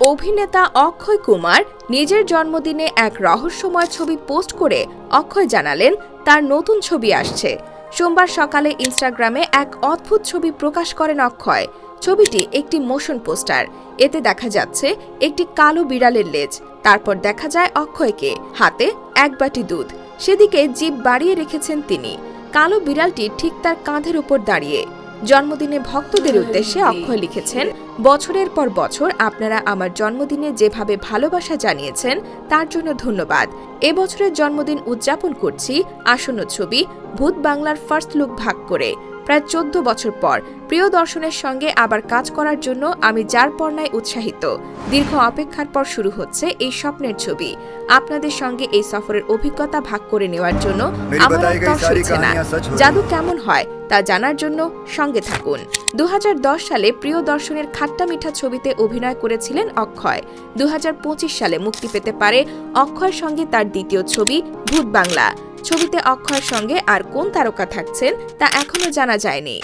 অভিনেতা অক্ষয় কুমার নিজের জন্মদিনে এক রহস্যময় ছবি পোস্ট করে অক্ষয় জানালেন, তার নতুন ছবি আসছে। সোমবার সকালে ইনস্টাগ্রামে এক অদ্ভুত ছবি প্রকাশ করেন অক্ষয়। ছবিটি একটি মোশন পোস্টার। এতে দেখা যাচ্ছে একটি কালো বিড়ালের লেজ। তারপর দেখা যায় অক্ষয়কে, হাতে এক বাটি দুধ। সেদিকে জিভ বাড়িয়ে রেখেছেন তিনি। কালো বিড়ালটি ঠিক তার কাঁধের উপর দাঁড়িয়ে জন্মদিনে ভক্তদের উদ্দেশ্যে অক্ষয় লিখেছেন, বছরের পর বছর আপনারা আমার জন্মদিনে যেভাবে ভালোবাসা জানিয়েছেন, তার জন্য ধন্যবাদ। এবছরের জন্মদিন উদযাপন করছি, আসন্ন ছবি, ভূত বাংলার ফার্স্ট লুক ভাগ করে। প্রায় চোদ্দ বছর পর প্রিয় দর্শনের সঙ্গে আবার কাজ করার জন্য আমি যার পর্নায় উৎসাহিত। দীর্ঘ অপেক্ষার পর শুরু হচ্ছে এই স্বপ্নের ছবি। আপনাদের সঙ্গে এই সফরের অভিজ্ঞতা ভাগ করে নেওয়ার জন্য জাদু কেমন হয় তা জানার জন্য সঙ্গে থাকুন। দু হাজার দশ সালে প্রিয় দর্শনের খাট্টা মিঠা ছবিতে অভিনয় করেছিলেন অক্ষয়। দু হাজার পঁচিশ সালে মুক্তি পেতে পারে অক্ষয়ের সঙ্গে তার দ্বিতীয় ছবি ভূত বাংলা। ছবিতে অক্ষয়ের সঙ্গে আর কোন তারকা থাকছেন তা এখনও জানা যায়নি।